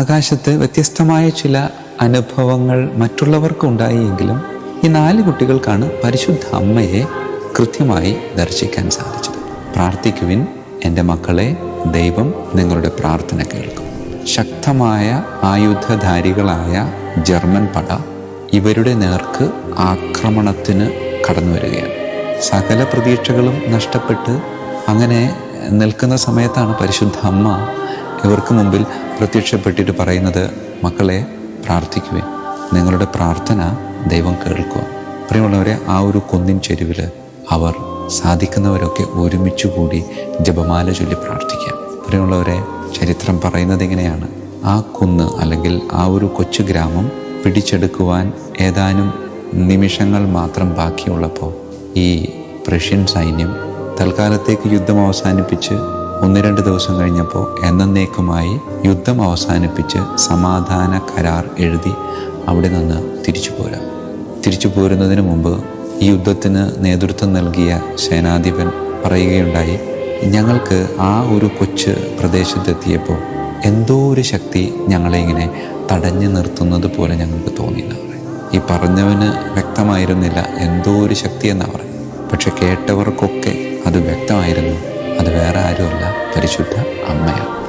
ആകാശത്ത് വ്യത്യസ്തമായ ചില അനുഭവങ്ങൾ മറ്റുള്ളവർക്ക് ഉണ്ടായെങ്കിലും ഈ നാല് കുട്ടികൾക്കാണ് പരിശുദ്ധ അമ്മയെ കൃത്യമായി ദർശിക്കാൻ സാധിച്ചത്. പ്രാർത്ഥിക്കുവിൻ എന്റെ മക്കളെ ദൈവം നിങ്ങളുടെ പ്രാർത്ഥന കേൾക്കും. ശക്തമായ ആയുധധാരികളായ ജർമ്മൻ പട ഇവരുടെ നേർക്ക് ആക്രമണത്തിന് കടന്നു വരികയാണ്. സകല പ്രതീക്ഷകളും നഷ്ടപ്പെട്ട് അങ്ങനെ നിൽക്കുന്ന സമയത്താണ് പരിശുദ്ധ അമ്മ ഇവർക്ക് മുമ്പിൽ പ്രത്യക്ഷപ്പെട്ടിട്ട് പറയുന്നത് മക്കളെ പ്രാർത്ഥിക്കുവേ നിങ്ങളുടെ പ്രാർത്ഥന ദൈവം കേൾക്കുക. പ്രിയമുള്ളവരെ ആ ഒരു കുന്നിൻ ചെരുവിൽ അവർ സാധിക്കുന്നവരൊക്കെ ഒരുമിച്ച് കൂടി ജപമാല ചൊല്ലി പ്രാർത്ഥിക്കുക. പ്രിയമുള്ളവരെ ചരിത്രം പറയുന്നത് ഇങ്ങനെയാണ്. ആ കുന്ന് അല്ലെങ്കിൽ ആ ഒരു കൊച്ചു ഗ്രാമം പിടിച്ചെടുക്കുവാൻ ഏതാനും നിമിഷങ്ങൾ മാത്രം ബാക്കിയുള്ളപ്പോൾ ഈ പ്രഷ്യൻ സൈന്യം തൽക്കാലത്തേക്ക് യുദ്ധം അവസാനിപ്പിച്ച് ഒന്ന് രണ്ട് ദിവസം കഴിഞ്ഞപ്പോൾ എന്നേക്കുമായി യുദ്ധം അവസാനിപ്പിച്ച് സമാധാന കരാർ എഴുതി അവിടെ നിന്ന് തിരിച്ചു പോരാ. തിരിച്ചു പോരുന്നതിന് മുമ്പ് ഈ യുദ്ധത്തിന് നേതൃത്വം നൽകിയ സേനാധിപൻ പറയുകയുണ്ടായി ഞങ്ങൾക്ക് ആ ഒരു കൊച്ചു പ്രദേശത്തെത്തിയപ്പോൾ എന്തോ ഒരു ശക്തി ഞങ്ങളെ ഇങ്ങനെ തടഞ്ഞു നിർത്തുന്നത് പോലെ ഞങ്ങൾക്ക് തോന്നിയെന്ന് പറയും ഈ പറഞ്ഞവന് വ്യക്തമായിരുന്നില്ല എന്തോ ഒരു ശക്തി എന്നാണ് പറയും പക്ഷെ കേട്ടവർക്കൊക്കെ അത് വ്യക്തമായിരുന്നു. അത് വേറെ ആരുമല്ല. പരിശുദ്ധ അമ്മയാണ്.